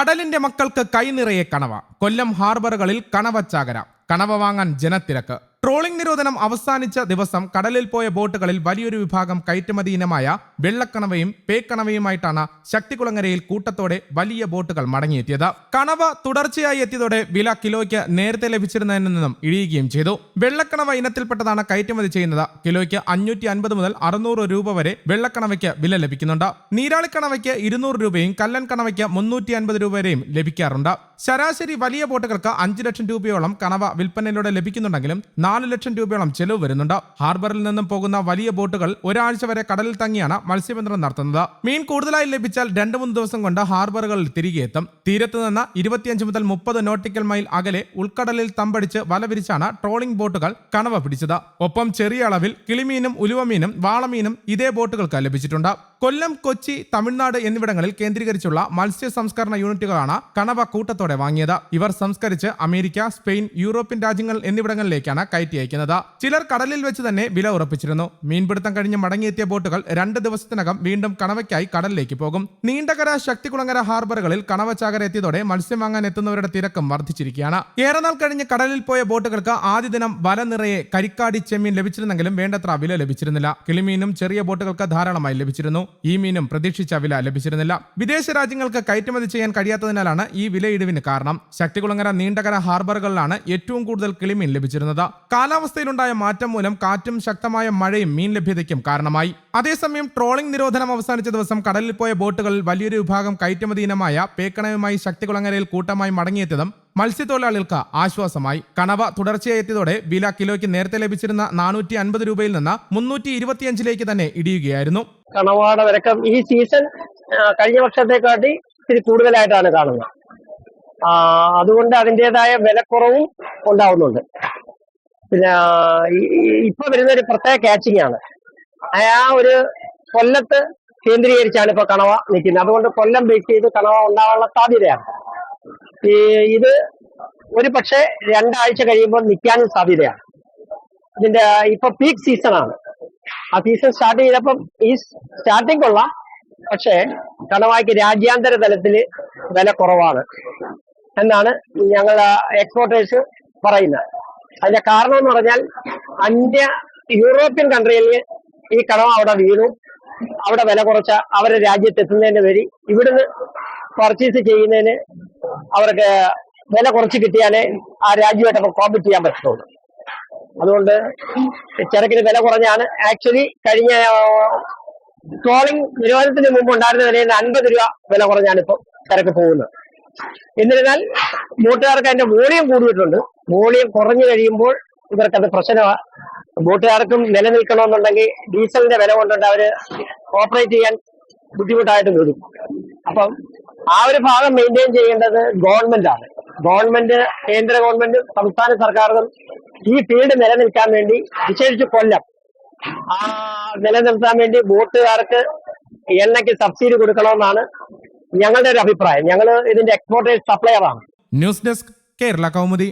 കടലിന്റെ മക്കൾക്ക് കൈനിറയെ കണവ. കൊല്ലം ഹാർബറുകളിൽ കണവച്ചാകര. കണവ വാങ്ങാൻ ജനത്തിരക്ക്. ട്രോളിംഗ് നിരോധനം അവസാനിച്ച ദിവസം കടലിൽ പോയ ബോട്ടുകളിൽ വലിയൊരു വിഭാഗം കയറ്റുമതി ഇനമായ വെള്ളക്കണവയും പേക്കണവയുമായിട്ടാണ് ശക്തികുളങ്ങരയിൽ കൂട്ടത്തോടെ വലിയ ബോട്ടുകൾ മടങ്ങിയെത്തിയത്. കണവ തുടർച്ചയായി എത്തിയതോടെ വില കിലോയ്ക്ക് നേരത്തെ ലഭിച്ചിരുന്നതിൽ നിന്നും ഇടിയുകയും ചെയ്തു. വെള്ളക്കണവ ഇനത്തിൽപ്പെട്ടതാണ് കയറ്റുമതി ചെയ്യുന്നത്. കിലോയ്ക്ക് അഞ്ഞൂറ്റി അൻപത് മുതൽ അറുന്നൂറ് രൂപ വരെ വെള്ളക്കണവയ്ക്ക് വില ലഭിക്കുന്നുണ്ട്. നീരാളിക്കണവയ്ക്ക് ഇരുന്നൂറ് രൂപയും കല്ലൻ കണവയ്ക്ക് മുന്നൂറ്റി അൻപത് രൂപ വരെയും ലഭിക്കാറുണ്ട്. ശരാശരി വലിയ ബോട്ടുകൾക്ക് അഞ്ച് ലക്ഷം രൂപയോളം കണവ വിൽപ്പനയിലൂടെ ലഭിക്കുന്നുണ്ടെങ്കിലും നാല് ലക്ഷം രൂപയോളം ചെലവ് വരുന്നുണ്ട്. ഹാർബറിൽ നിന്നും പോകുന്ന വലിയ ബോട്ടുകൾ ഒരാഴ്ച വരെ കടലിൽ തങ്ങിയാണ് മത്സ്യബന്ധനം നടത്തുന്നത്. മീൻ കൂടുതലായി ലഭിച്ചാൽ രണ്ട് മൂന്ന് ദിവസം കൊണ്ട് ഹാർബറുകളിൽ തിരികെ എത്തും. തീരത്ത് നിന്ന് ഇരുപത്തിയഞ്ച് മുതൽ മുപ്പത് നോട്ടിക്കൽ മൈൽ അകലെ ഉൾക്കടലിൽ തമ്പടിച്ച് വല വിരിച്ചാണ് ട്രോളിംഗ് ബോട്ടുകൾ കണവ പിടിച്ചത്. ഒപ്പം ചെറിയ അളവിൽ കിളിമീനും ഉലുവമീനും വാളമീനും ഇതേ ബോട്ടുകൾക്ക് ലഭിച്ചിട്ടുണ്ട്. കൊല്ലം കൊച്ചി തമിഴ്നാട് എന്നിവിടങ്ങളിൽ കേന്ദ്രീകരിച്ചുള്ള മത്സ്യ സംസ്കരണ യൂണിറ്റുകളാണ് കണവ കൂട്ടത്തോടെ വാങ്ങിയത്. ഇവർ സംസ്കരിച്ച് അമേരിക്ക സ്പെയിൻ യൂറോപ്യൻ രാജ്യങ്ങൾ എന്നിവിടങ്ങളിലേക്കാണ് കയറ്റി അയക്കുന്നത്. ചിലർ കടലിൽ വെച്ച് തന്നെ വില ഉറപ്പിച്ചിരുന്നു. മീൻപിടുത്തം കഴിഞ്ഞ് മടങ്ങിയെത്തിയ ബോട്ടുകൾ രണ്ട് ദിവസത്തിനകം വീണ്ടും കണവയ്ക്കായി കടലിലേക്ക് പോകും. നീണ്ടകര ശക്തികുളങ്ങര ഹാർബറുകളിൽ കണവ കണവച്ചാകര എത്തിയതോടെ മത്സ്യം വാങ്ങാൻ എത്തുന്നവരുടെ തിരക്കും വർദ്ധിച്ചിരിക്കുകയാണ്. ഏറെ നാൾ കഴിഞ്ഞ് കടലിൽ പോയ ബോട്ടുകൾക്ക് ആദ്യ ദിനം വല നിറയെ കരിക്കാടി ചെമ്മീൻ ലഭിച്ചിരുന്നെങ്കിലും വേണ്ടത്ര വില ലഭിച്ചിരുന്നില്ല. കിളിമീനും ചെറിയ ബോട്ടുകൾക്ക് ധാരാളമായി ലഭിച്ചിരുന്നു. ഈ മീനും പ്രതീക്ഷിച്ച വില ലഭിച്ചിരുന്നില്ല. വിദേശ രാജ്യങ്ങൾക്ക് കയറ്റുമതി ചെയ്യാൻ കഴിയാത്തതിനാലാണ് ഈ വിലയിടിവിന് കാരണം. ശക്തികുളങ്ങര നീണ്ടകര ഹാർബറുകളിലാണ് ഏറ്റവും കൂടുതൽ കിളിമീൻ ലഭിച്ചിരുന്നത്. കാലാവസ്ഥയിലുണ്ടായ മാറ്റം മൂലം കാറ്റും ശക്തമായ മഴയും മീൻ ലഭ്യതയ്ക്കും കാരണമായി. അതേസമയം ട്രോളിംഗ് നിരോധനം അവസാനിച്ച ദിവസം കടലിൽ പോയ ബോട്ടുകളിൽ വലിയൊരു വിഭാഗം കയറ്റുമതി ഇനമായ പേക്കണയുമായി ശക്തികുളങ്ങരയിൽ കൂട്ടമായി മടങ്ങിയെത്തിയതും മത്സ്യത്തൊഴിലാളികൾക്ക് ആശ്വാസമായി. കണവ തുടർച്ചയായി എത്തിയതോടെ വില കിലോയ്ക്ക് നേരത്തെ ലഭിച്ചിരുന്ന നാനൂറ്റി അൻപത് രൂപയിൽ നിന്ന് മുന്നൂറ്റി ഇരുപത്തിയഞ്ചിലേക്ക് തന്നെ ഇടിയുകയായിരുന്നു. കണവാട വരക്കം. ഈ സീസൺ കഴിഞ്ഞ വർഷത്തെക്കാട്ടി ഇത്തിരി കൂടുതലായിട്ടാണ് കാണുന്നത്. അതുകൊണ്ട് അതിന്റെതായ വിലക്കുറവും ഉണ്ടാവുന്നുണ്ട്. പിന്നെ ഇപ്പൊ വരുന്ന ഒരു പ്രത്യേക കാച്ചിങ് ആണ്. ആ ഒരു കൊല്ലത്ത് കേന്ദ്രീകരിച്ചാണ് ഇപ്പൊ കണവ നിൽക്കുന്നത്. അതുകൊണ്ട് കൊല്ലം ബേസ് ചെയ്ത് കണവ ഉണ്ടാവാനുള്ള സാധ്യതയാണ്. ഈ ഇത് ഒരു പക്ഷേ രണ്ടാഴ്ച കഴിയുമ്പോൾ നിൽക്കാനും സാധ്യതയാണ്. ഇതിന്റെ ഇപ്പൊ പീക്ക് സീസൺ ആണ്. ആ സീസൺ സ്റ്റാർട്ട് ചെയ്തപ്പം ഈ സ്റ്റാർട്ടിംഗ് കൊള്ളാം പക്ഷേ കണവായ്ക്ക് രാജ്യാന്തര തലത്തിൽ വില കുറവാണ്. എന്നാണ് ഞങ്ങൾ എക്സ്പോർട്ടേഴ്സ് പറയുന്നത്. അതിന്റെ കാരണം എന്ന് പറഞ്ഞാൽ അന്യ യൂറോപ്യൻ കൺട്രിയിൽ ഈ കടവ അവിടെ വീണു. അവിടെ വില കുറച്ച അവരെ രാജ്യത്ത് എത്തുന്നതിന് വഴി ഇവിടുന്ന് പർച്ചേസ് ചെയ്യുന്നതിന് അവർക്ക് വില കുറച്ച് കിട്ടിയാലേ ആ രാജ്യമായിട്ട് കോമ്പറ്റ് ചെയ്യാൻ പറ്റത്തുള്ളൂ. അതുകൊണ്ട് ചരക്കിന് വില കുറഞ്ഞാണ്. ആക്ച്വലി കഴിഞ്ഞ ട്രോളിംഗ് നിരോധനത്തിന് മുമ്പ് ഉണ്ടായിരുന്ന വിലയിൽ അൻപത് രൂപ വില കുറഞ്ഞാണ് ഇപ്പോൾ ചരക്ക് പോകുന്നത്. എന്നിരുന്നാൽ ബോട്ടുകാർക്ക് അതിന്റെ വോളിയം കൂടിയിട്ടുണ്ട്. വോളിയം കുറഞ്ഞു കഴിയുമ്പോൾ ഇവർക്കത് പ്രശ്നമാണ് ബോട്ടുകാർക്കും നിലനിൽക്കണമെന്നുണ്ടെങ്കിൽ ഡീസലിന്റെ വില കൊണ്ടുണ്ട് അവർ ഓപ്പറേറ്റ് ചെയ്യാൻ ബുദ്ധിമുട്ടായിട്ട് വരും. അപ്പം ആ ഒരു ഭാഗം മെയിന്റെയിൻ ചെയ്യേണ്ടത് ഗവൺമെന്റ് ആണ് ഗവൺമെന്റ് കേന്ദ്ര ഗവൺമെന്റ് സംസ്ഥാന സർക്കാരുകൾ ഈ ഫീൽഡ് നിലനിൽക്കാൻ വേണ്ടി വിശേഷിച്ച് കൊല്ലം. ആ നിലനിർത്താൻ വേണ്ടി ബോട്ടുകാർക്ക് എണ്ണയ്ക്ക് സബ്സിഡി കൊടുക്കണമെന്നാണ് ഞങ്ങളുടെ ഒരു അഭിപ്രായം. ഞങ്ങൾ ഇതിന്റെ എക്സ്പോർട്ടേഴ്സ് സപ്ലയർ ആണ്. News desk Kerala Kaumudi.